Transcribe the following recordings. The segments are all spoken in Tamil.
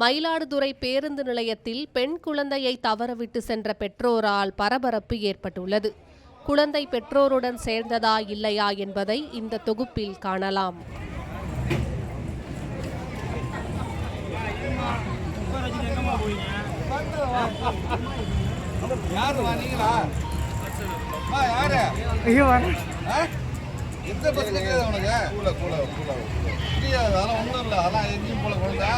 மயிலாடுதுறை பேருந்து நிலையத்தில் பெண் குழந்தையை தவறவிட்டு சென்ற பெற்றோரால் பரபரப்பு ஏற்பட்டுள்ளது. குழந்தை பெற்றோருடன் சேர்ந்ததா இல்லையா என்பதை இந்த தொகுப்பில் காணலாம்? எந்த உனக்கு? கூல கூல கூல. அதெல்லாம் ஒன்றும் இல்லை. அதெல்லாம் எங்கேயும் போல குழந்தை.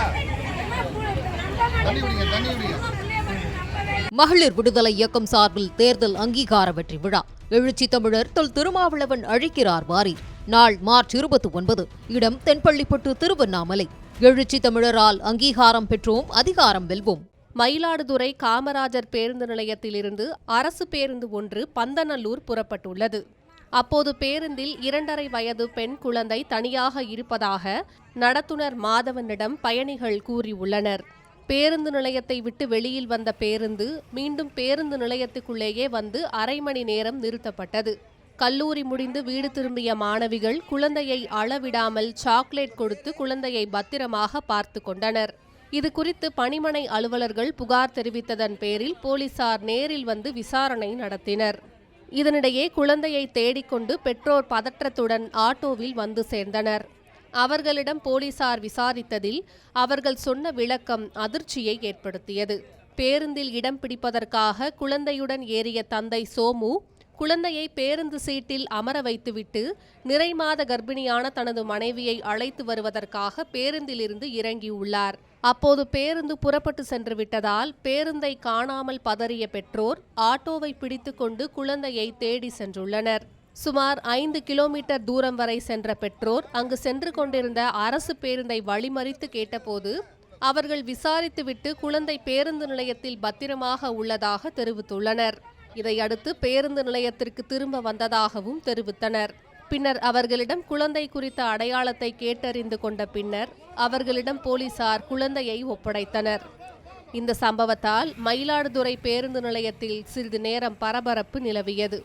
மகளிர் விடுதலை இயக்கம் சார்பில் தேர்தல் அங்கீகார வெற்றி விழா. எழுச்சி தமிழர் தொல் திருமாவளவன் அழைக்கிறார் வாரி நாள் மார்ச் இருபத்தி ஒன்பது. இடம் தென்பள்ளிப்பட்டு திருவண்ணாமலை. எழுச்சி தமிழரால் அங்கீகாரம் பெற்றோம் அதிகாரம் வெல்வோம். மயிலாடுதுறை காமராஜர் பேருந்து நிலையத்திலிருந்து அரசு பேருந்து ஒன்று பந்தநல்லூர் புறப்பட்டுள்ளது. அப்போது பேருந்தில் இரண்டரை வயது பெண் குழந்தை தனியாக இருப்பதாக நடத்துனர் மாதவனிடம் பயணிகள் கூறியுள்ளனர். பேருந்து நிலையத்தை விட்டு வெளியில் வந்த பேருந்து மீண்டும் பேருந்து நிலையத்துக்குள்ளேயே வந்து அரை மணி நேரம் நிறுத்தப்பட்டது. கல்லூரி முடிந்து வீடு திரும்பிய மாணவிகள் குழந்தையை அளவிடாமல் சாக்லேட் கொடுத்து குழந்தையை பத்திரமாக பார்த்து கொண்டனர். இது குறித்து பணிமனை அலுவலர்கள் புகார் தெரிவித்ததன் பேரில் போலீசார் நேரில் வந்து விசாரணை நடத்தினர். இதனிடையே குழந்தையை தேடிக்கொண்டு பெற்றோர் பதற்றத்துடன் ஆட்டோவில் வந்து சேர்ந்தனர். அவர்களிடம் போலீசார் விசாரித்ததில் அவர்கள் சொன்ன விளக்கம் அதிர்ச்சியை ஏற்படுத்தியது. பேருந்தில் இடம் பிடிப்பதற்காக குழந்தையுடன் ஏறிய தந்தை சோமு குழந்தையை பேருந்து சீட்டில் அமர வைத்துவிட்டு நிறைமாத கர்ப்பிணியான தனது மனைவியை அழைத்து வருவதற்காக பேருந்திலிருந்து இறங்கியுள்ளார் அப்போது பேருந்து புறப்பட்டு சென்று விட்டதால் பேருந்தை காணாமல் பதறிய பெற்றோர் ஆட்டோவை பிடித்துக்கொண்டு குழந்தையை தேடி சென்றுள்ளனர். சுமார் ஐந்து கிலோமீட்டர் தூரம் வரை சென்ற பெற்றோர் அங்கு சென்று கொண்டிருந்த அரசு பேருந்தை வழிமறித்து கேட்டபோது அவர்கள் விசாரித்துவிட்டு குழந்தை பேருந்து நிலையத்தில் பத்திரமாக உள்ளதாக தெரிவித்துள்ளனர். இதையடுத்து பேருந்து நிலையத்திற்கு திரும்ப வந்ததாகவும் தெரிவித்தனர். பின்னர் அவர்களிடம் குழந்தை குறித்த அடையாளத்தை கேட்டறிந்து கொண்ட பின்னர் அவர்களிடம் போலீசார் குழந்தையை ஒப்படைத்தனர். இந்த சம்பவத்தால் மயிலாடுதுறை பேருந்து நிலையத்தில் சிறிது நேரம் பரபரப்பு நிலவியது.